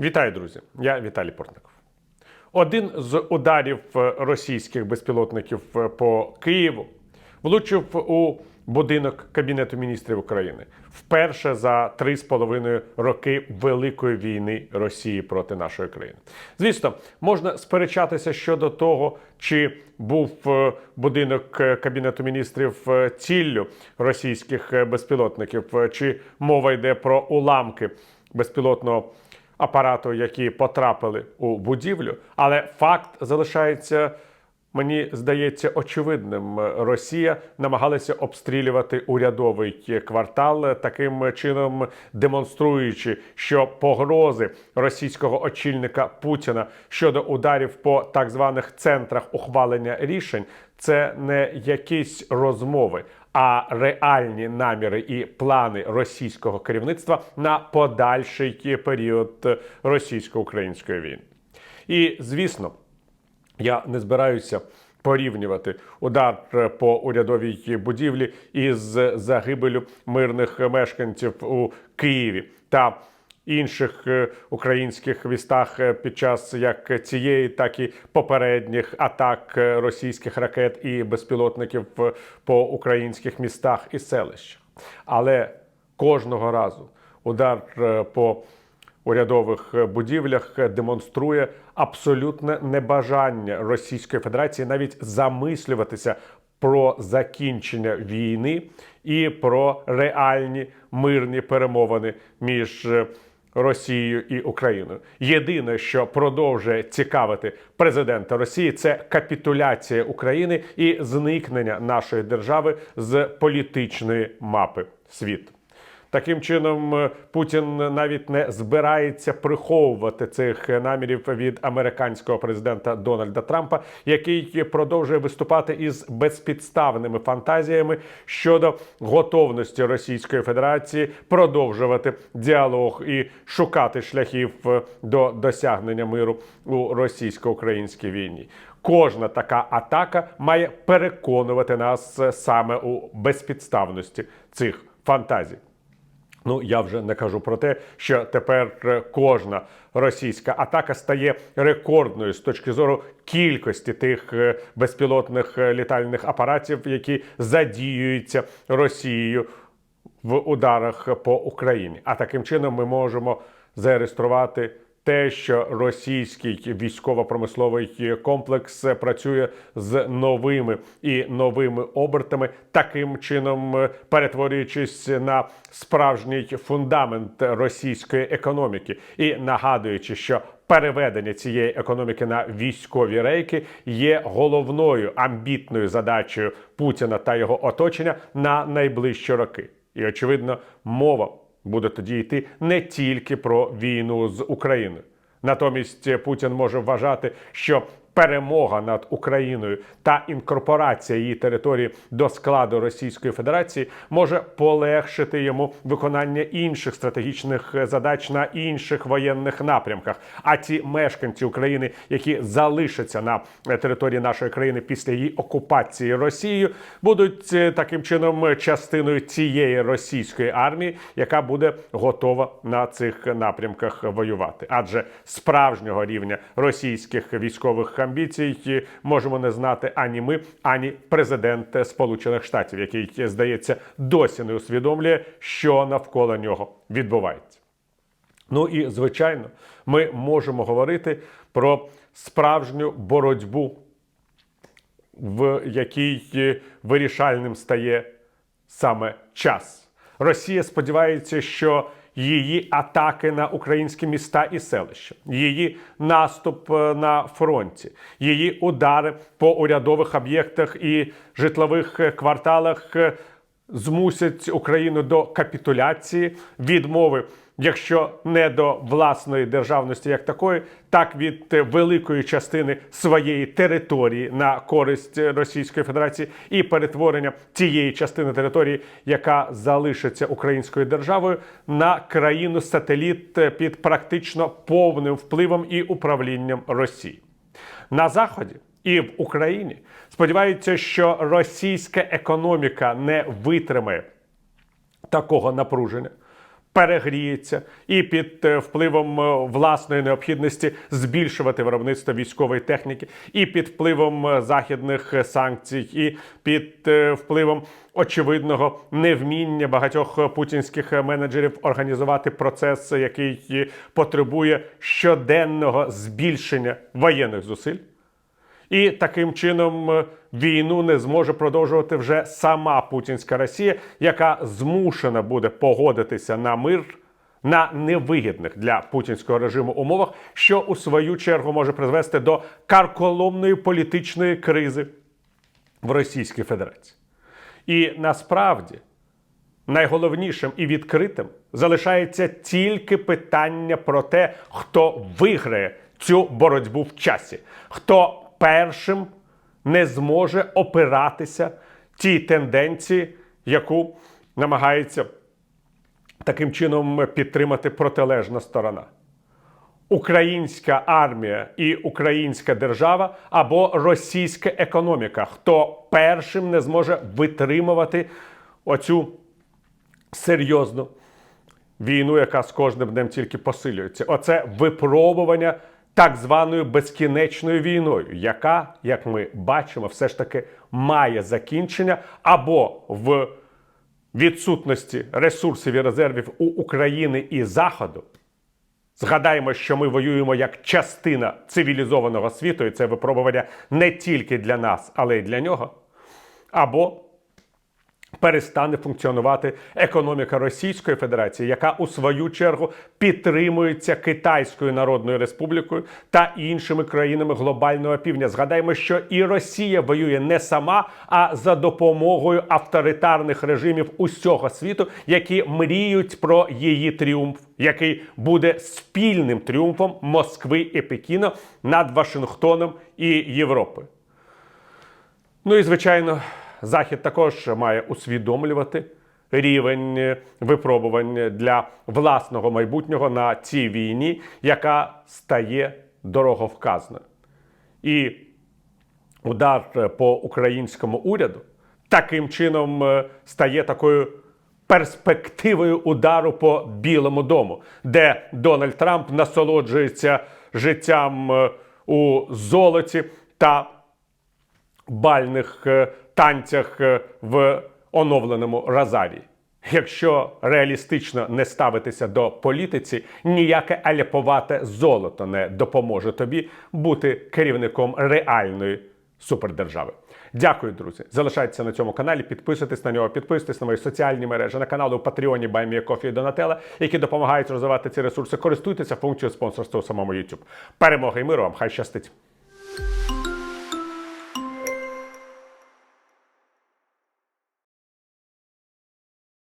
Вітаю, друзі! Я Віталій Портников. Один з ударів е, російських безпілотників е, по Києву влучив у будинок Кабінету міністрів України вперше за три з половиною роки Великої війни Росії проти нашої країни. Звісно, можна сперечатися щодо того, чи був е, будинок Кабінету міністрів ціллю російських безпілотників, чи мова йде про уламки безпілотного апарату, які потрапили у будівлю, але факт залишається. Мені здається очевидним. Росія намагалася обстрілювати урядовий квартал, таким чином демонструючи, що погрози російського очільника Путіна щодо ударів по так званих центрах ухвалення рішень це не якісь розмови, а реальні наміри і плани російського керівництва на подальший період російсько-української війни. І звісно. Я не збираюся порівнювати удар по урядовій будівлі із загибелю мирних мешканців у Києві та інших е, українських містах е, під час як цієї, так і попередніх атак е, російських ракет і безпілотників по українських містах і селищах. Але кожного разу удар по урядових будівлях демонструє абсолютне небажання Російської Федерації навіть замислюватися про закінчення війни і про реальні мирні перемовини між Росією і Україною. Єдине, що продовжує цікавити президента Росії, це капітуляція України і зникнення нашої держави з політичної мапи світу. Таким чином, е, Путін навіть не збирається приховувати цих намірів від американського президента Дональда Трампа, який продовжує виступати із безпідставними фантазіями щодо готовності Російської Федерації продовжувати діалог і шукати шляхів е, до досягнення миру у російсько-українській війні. Кожна така атака має переконувати нас е, саме у безпідставності цих фантазій. Ну, я вже не кажу про те, що тепер е, кожна російська атака стає рекордною з точки зору кількості тих е, безпілотних е, літальних апаратів, які задіюються Росією в ударах по Україні. А таким чином ми можемо зареєструвати те, що російський військово-промисловий комплекс працює з новими і новими обертами, таким чином е, перетворюючись на справжній фундамент російської економіки, і нагадуючи, що переведення цієї економіки на військові рейки є головною амбітною задачею Путіна та його оточення на найближчі роки. І очевидно, мова буде тоді йти не тільки про війну з Україною. Натомість Путін може вважати, що перемога над Україною та інкорпорація її території до складу Російської Федерації може полегшити йому виконання інших стратегічних задач на інших воєнних напрямках. А ті мешканці України, які залишаться на території нашої країни після її окупації Росією, будуть е, таким чином частиною цієї російської армії, яка буде готова на цих напрямках воювати. Адже справжнього рівня російських військових амбіцій можемо не знати ані ми, ані президент Сполучених Штатів, який здається досі не усвідомлює, що навколо нього відбувається. Ну і звичайно, ми можемо говорити про справжню боротьбу, в якій вирішальним стає саме час. Росія сподівається, що її атаки на українські міста і селища, її наступ е, на фронті, її удари по урядових об'єктах і житлових е, кварталах е, змусять Україну до капітуляції, відмови, якщо не до власної державності як такої, так від великої частини своєї території на користь Російської Федерації і перетворення цієї частини території, яка залишиться українською державою, на країну сателіт під практично повним впливом і управлінням Росії на заході. І в Україні сподіваються, що російська економіка не витримає такого напруження. Перегріється і під е, впливом е, власної необхідності збільшувати виробництво військової техніки, і під впливом е, західних санкцій, і під впливом очевидного невміння багатьох путінських менеджерів організувати процес, який потребує щоденного збільшення воєнних зусиль. І таким чином е, війну не зможе продовжувати вже сама путінська Росія, яка змушена буде погодитися на мир на невигідних для путінського режиму умовах, що у свою чергу може призвести до карколомної політичної кризи в Російській Федерації. І насправді найголовнішим і відкритим залишається тільки питання про те, хто виграє цю боротьбу в часі, хто першим не зможе опиратися тій тенденції, яку намагається таким чином підтримати протилежна сторона. Українська армія і українська держава або російська економіка, хто першим не зможе витримувати оцю серйозну війну, яка з кожним днем тільки посилюється. Оце випробування так званою безкінечною війною, яка, як ми бачимо, все ж таки має закінчення або в відсутності ресурсів і резервів у України і Заходу. Згадаємо, що ми воюємо як частина цивілізованого світу, і це випробування не тільки для нас, але й для нього. Або перестане функціонувати економіка Російської Федерації, яка у свою чергу підтримується Китайською Народною Республікою та іншими країнами глобального півдня. Згадаємо, що і Росія воює не сама, а за допомогою авторитарних режимів усього світу, які мріють про її тріумф, який буде спільним тріумфом Москви і Пекіна над Вашингтоном і Європою. Ну і звичайно, Захід також має усвідомлювати рівень е, випробувань для власного майбутнього на цій війні, яка стає дороговказною. І удар по українському уряду таким чином е, стає такою перспективою удару по Білому дому, де Дональд Трамп насолоджується життям е, у золоті та бальних танцях е, в оновленому Розарії. Якщо реалістично не ставитися до політиці, ніяке аляповате золото не допоможе тобі бути керівником реальної супердержави. Дякую, друзі. Залишайтеся на цьому каналі, підписуйтесь на нього, підписуйтесь на мої соціальні мережі, на канали у Патреоні Баймія Кофі і Донателла, які допомагають розвивати ці ресурси. Користуйтеся функцією спонсорства у самому YouTube. Перемоги і миру вам! Хай щастить!